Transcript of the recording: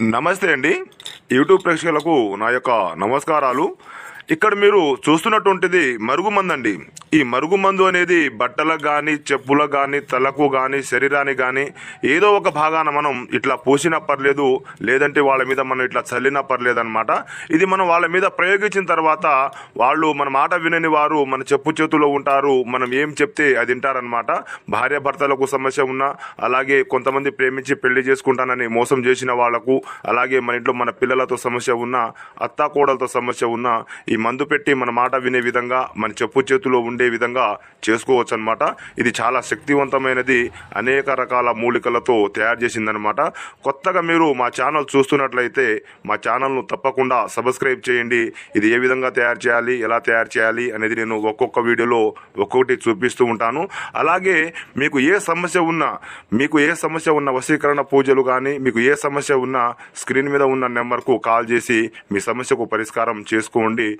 నమస్తే అండి. యూట్యూబ్ ప్రేక్షకులకు నా యొక్క నమస్కారాలు. ఇక్కడ మీరు చూస్తున్నటువంటిది మరుగుమందండి ఈ మరుగుమందు అనేది బట్టలకు కానీ చెప్పులకు కానీ తలకు కానీ శరీరానికి కానీ ఏదో ఒక భాగాన మనం ఇట్లా పూసినా పర్లేదు లేదంటే వాళ్ళ మీద మనం ఇట్లా చల్లినా పర్లేదు అనమాట ఇది మనం వాళ్ళ మీద ప్రయోగించిన తర్వాత వాళ్ళు మన మాట వినని వారు మన చెప్పు చేతుల్లో ఉంటారు మనం ఏం చెప్తే అది వింటారనమాట భార్య భర్తలకు సమస్య ఉన్నా అలాగే కొంతమంది ప్రేమించి పెళ్ళి చేసుకుంటానని మోసం చేసిన వాళ్ళకు అలాగే మన ఇంట్లో మన పిల్లలతో సమస్య ఉన్నా అత్తా కోడలతో సమస్య ఉన్నా ఈ మందు పెట్టి మన మాట వినే విధంగా మన చెప్పు చేతిలో ఉండే విధంగా చేసుకోవచ్చు అనమాట ఇది చాలా శక్తివంతమైనది. అనేక రకాల మూలికలతో తయారు చేసిందనమాట కొత్తగా మీరు మా ఛానల్ చూస్తున్నట్లయితే మా ఛానల్ను తప్పకుండా సబ్స్క్రైబ్ చేయండి. ఇది ఏ విధంగా తయారు చేయాలి ఎలా తయారు చేయాలి అనేది నేను ఒక్కొక్క వీడియోలో ఒక్కొక్కటి చూపిస్తూ ఉంటాను. అలాగే మీకు ఏ సమస్య ఉన్నా మీకు ఏ సమస్య ఉన్న వశీకరణ పూజలు కానీ మీకు ఏ సమస్య ఉన్నా స్క్రీన్ మీద ఉన్న నెంబర్కు కాల్ చేసి మీ సమస్యకు పరిష్కారం చేసుకోండి.